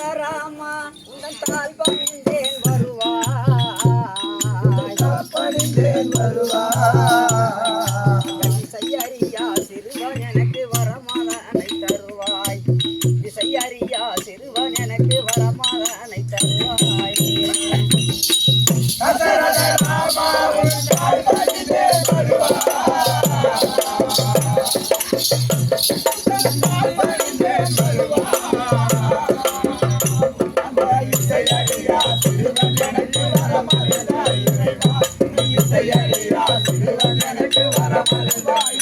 ராமா உங்கள் தால் பணிந்தேன் வருவாய். பணிந்தேன் வருவாய். இசையடியா சிறுவன் வரமருந்தாய்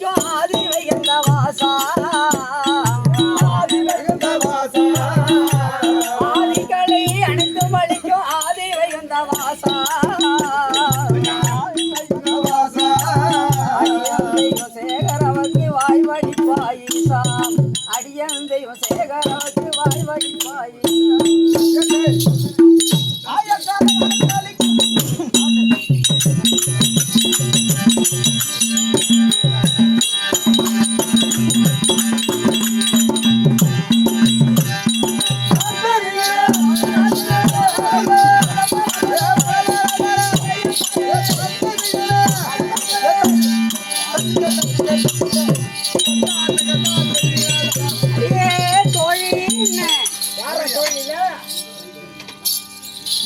அனைத்தும் அளிக்கும் ஆதி வைகந்த வாசா ஆதிகளை அனைத்தும் அளிக்கும் ஆதி வைகந்த வாசா அடியன் தெய்வம் சேகரவக்கு வாய் வடிப்பாயிசா அடியன் தெய்வம் சேகரவக்கு வாய் வடிப்பாயிசா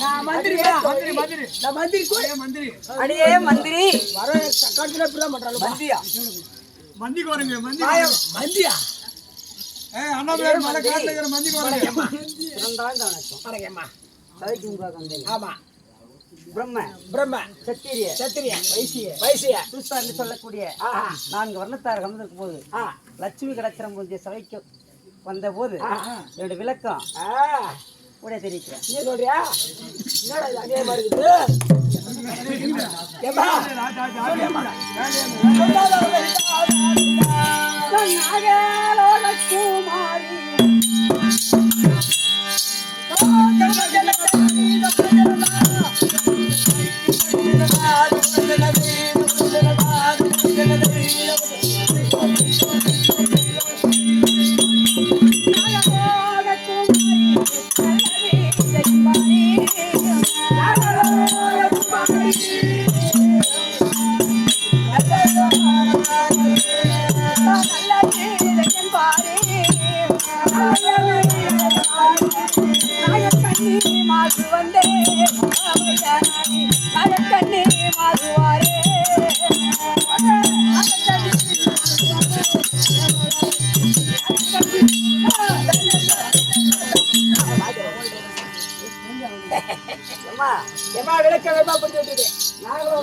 நான் மந்திரிப்பா, மந்திரி, மந்திரி. நான் மந்திரி, கோய மந்திரி. அடியே மந்திரி வர கட்டுல இப்படிலாம் பண்றாங்க. மந்தியா மந்தி கோருங்க, மந்தி கோருங்க. மந்தியா? மலை காட்டுல இருக்கிற மந்தி கோருங்க. ஆமா. பிரம்ம பிரம்ம, சத்திரிய சத்திரிய, வைசிய வைசிய. சொல்லக்கூடிய ஆஹா. நான்கு வர்ணத்தார் கலந்திருக்கும் போது லட்சுமி கடாச்சரம் புரிஞ்ச சபைக்கு வந்த போது ஆஹா. என்னுடைய விளக்கம். கூட தெரிவிக்கிறேன் நீ சொல்றியா? என்னடா இது அதே மாதிரி இருக்குது? ஏம்மா?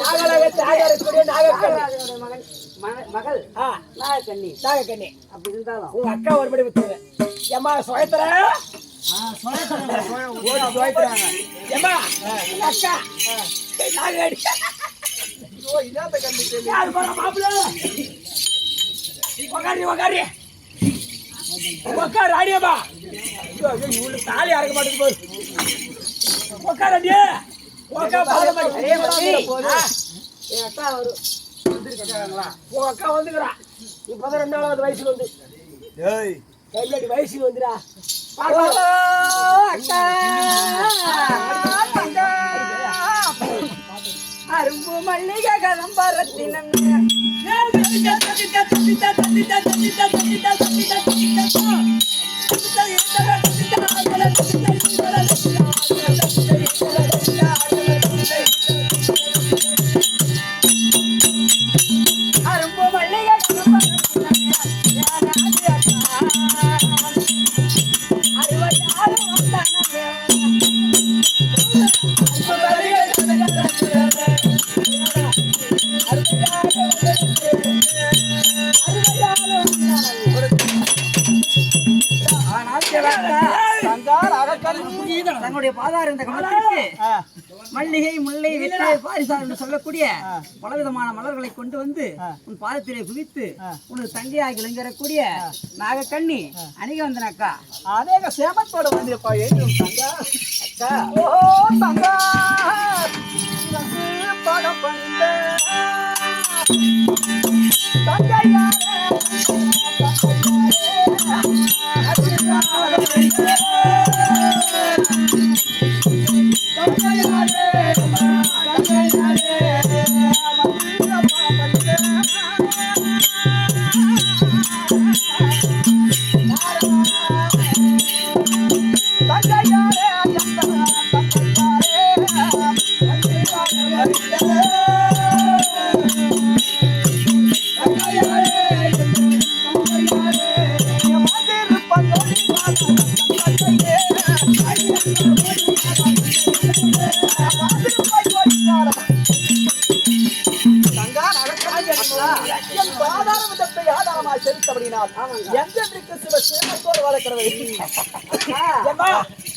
நாகலோகத்து ஆகாரக்கூடிய நாகக்கண்ணி. மகன் மக- மகள் நாகக்கண்ணி. நாகக்கண்ணி. அப்படி இருந்தாலும். உங்க அக்கா ஒருபடி வித்துரு ஏம்மா சுயத்துற உக்காரி அடியப்பா தாலி அறக்க மாட்டேங்குது பாரு உக்கார் அடியே உக்கா பாத மாட்டேங்குது என் அக்கா வரும் உன் அக்கா வந்துக்கிறா இப்பதான் ரெண்டாவது வயசுல வந்து வயசுக்கு வந்துடா. அரும்பு மல்லிகை கதம்பரத்தினம் அரும்பு தங்களுடைய பாதார இந்த கமலத்திற்கு மல்லிகை முல்லை வெற்றிலை பாரிசார் என்று சொல்லக்கூடிய பலவிதமான மலர்களை கொண்டு வந்து உன் பாதத்திலே குவித்து உனது தங்கையாகி விளங்கக்கூடிய நாகக்கண்ணி அணிக வந்தன அக்கா அநேக சேமத்தோட வந்திருப்பா ஏன் தங்கா? அக்கா. ஓ தங்கா. படம் பண்ண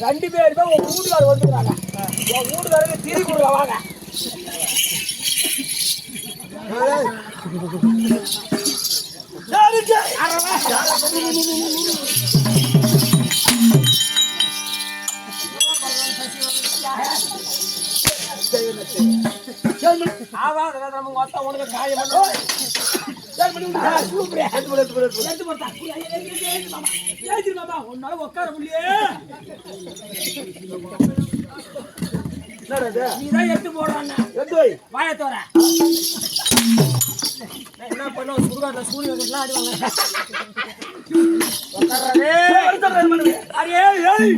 ரெண்டு பேருமே உன் வீட்டுக்காரர் வந்துக்கிறாங்க உன் வீட்டுக்காரருக்கு திரி கொடுக்க வாங்க ஆவாத நம்ம மொத்த உன்னால உட்கார முடியே நீதான் எடுத்து போடுறாங்க வாய தோற. என்ன பண்ண? சுடுகாட்டுல சூரிய எல்லாம் அடிவாங்க உட்கார்றாரு. அடே, ஏய்.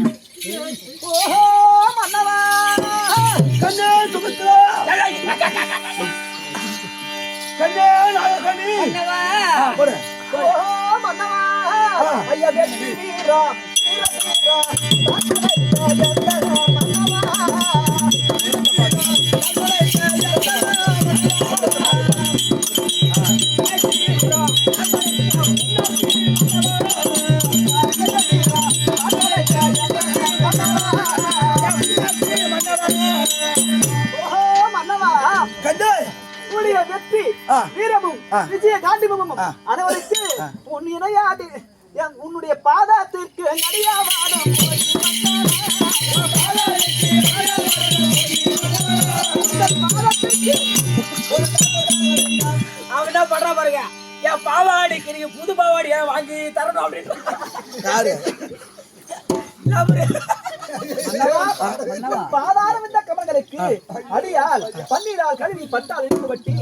கண்ணே, நாகக்கண்ணி. ஆ, போடு. ஓஹோ, மன்னவா. ஐயா, வெற்றி வீரா, வீர வீரா. தங்களை தாயந்தர மன்னவா. வெற்றி வீரமும் விஜய காண்டிபமும் அனைவருக்கு உன் இணையாது. என் உன்னுடைய பாதத்திற்கு நடிகாவாடும் அவன் என்ன பண்றா பாருங்க? என் பாவாடிக்கு நீங்க புது பாவாடி வாங்கி தரணும் அப்படின்னு பாதாரம் இந்த கமல்களுக்கு அடியால் பன்னீரால் கழுவி பட்டால் வட்டி.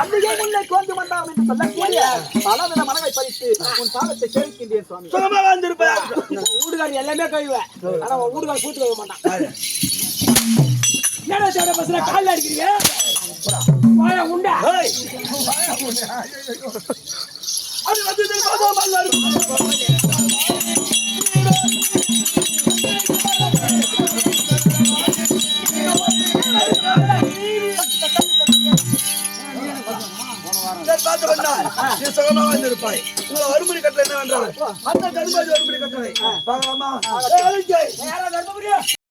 அன்றையே முன்னே கோந்து வந்தாம் என்று சொல்லக்கூடிய பலவித மனதை பறித்து உன் பாதத்தை சேவிக்கின்றேன் சுவாமி. சுகமா வந்திருப்பா ஊடுகாரி எல்லாமே கழுவேன் ஆனா உன் ஊடுகாரி கூட்டு கழுவ மாட்டான். என்ன தேட பசங்க காலில் அடிக்கிறீங்க? வாயா உண்டா? அது வந்து பார்த்து சுகமா வந்திருப்பாய். உங்க வறுமொழி கட்டளை என்னவென்றால் அந்த கருமாதி வறுமொழி கட்டளை தர்மபுரியா?